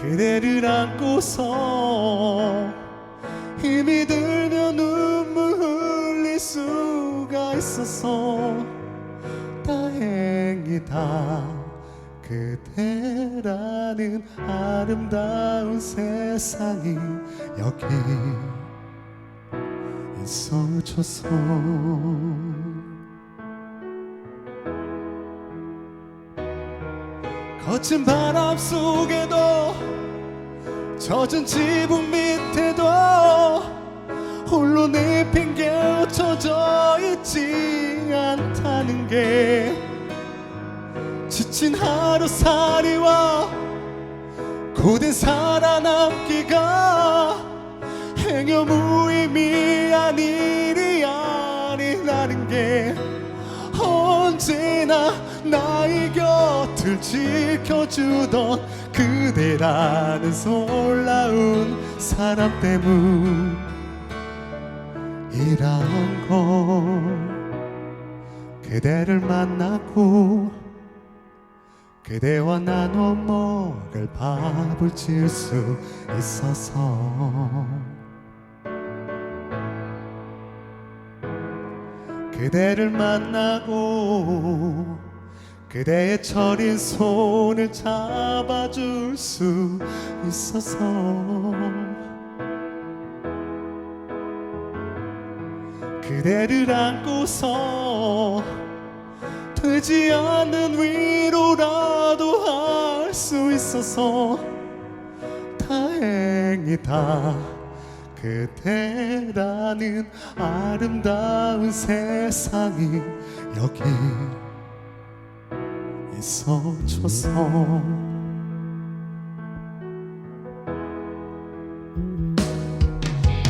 그대를 안고서 힘이 들며 눈물 흘릴 수가 있어서 다행이다. 그대라는 아름다운 세상이 여기 있어줘서 거친 바람 속에도 젖은 지붕 밑에도 홀로 내팽개쳐져 있지 않다는 게 지친 하루살이와 고된 살아남기가 행여 무의미한 일 언제나 나의 곁을 지켜주던 그대라는 놀라운 사람 때문이란 걸 그대를 만나고 그대와 나눠 먹을 밥을 질수 있어서 그대를 만나고 그대의 저린 손을 잡아줄 수 있어서. 그대를 안고서 되지 않는 위로라도 할 수 있어서 다행이다 그대라는 아름다운 세상이 여기 있어줘서.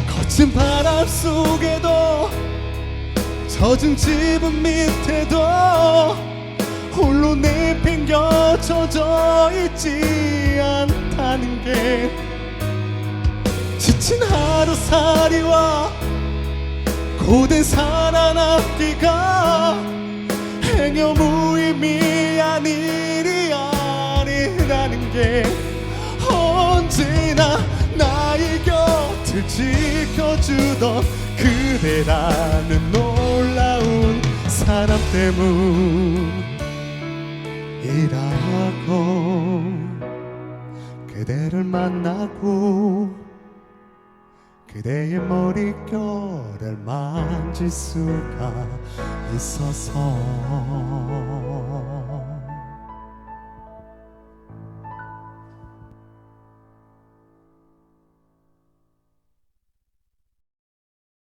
거친 바람 속에도 젖은 지붕 밑에도 홀로 내팽겨쳐져 있지 않다는 게 지친 하루살이와 고된 살아남기가 행여 무의미한 일이 아니라는 게 언제나 나의 곁을 지켜주던 그대라는 놀라운 사람 때문이라고 그대를 만나고 그대의 머릿결을 만질 수가 있어서.